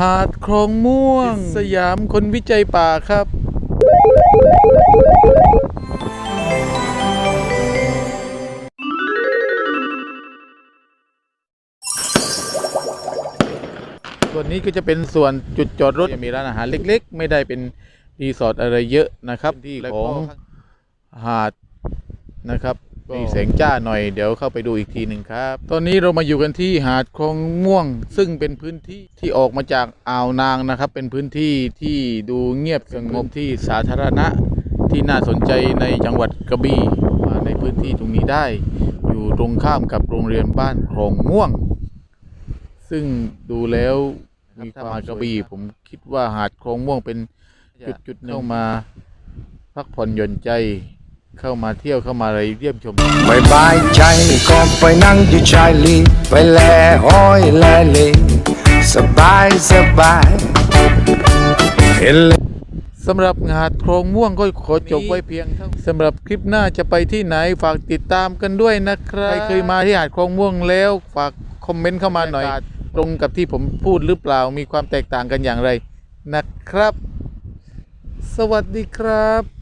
หาดคลองม่วง สยามคนวิจัยป่าครับ ส่วนนี้ก็จะเป็นส่วนจุดจอดรถมีร้านอาหารเล็กๆ ไม่ได้เป็นรีสอร์ทอะไรเยอะนะครับที่ของหาดนะครับ มีแสงจ้าหน่อยเดี๋ยวเข้าไปดูอีกทีหนึ่งครับ ตอนนี้เรามาอยู่กันที่หาดคลองม่วง ซึ่งเป็นพื้นที่ที่ออกมาจากอ่าวนางนะครับ เป็นพื้นที่ที่ดูเงียบสงบที่สาธารณะ ที่น่าสนใจในจังหวัดกระบี่มาในพื้นที่ตรงนี้ได้ อยู่ตรงข้ามกับโรงเรียนบ้านคลองม่วง ซึ่งดูแล้วมีความมากระบี่ผมคิดว่าหาดคลองม่วงเป็นจุดจุดๆหนึ่งเข้ามา พักผ่อนหย่อนใจ เข้ามาเที่ยวเข้ามาอะไรเยี่ยมชมไม่บายใจก็ไปนั่งอยู่ชายลีไปแลห้อยแลเลสบายสบายเห็นเลยสำหรับงานโครงม่วงก็ขอจบไว้เพียงเท่าสำหรับคลิปหน้าจะไปที่ไหนฝากติดตามกันด้วยนะครับใครเคยมาที่หาดโครงม่วงแล้ว ฝากคอมเมนต์เข้ามาหน่อย ตรงกับที่ผมพูดหรือเปล่ามีความแตกต่างกันอย่างไรนะครับ สวัสดีครับ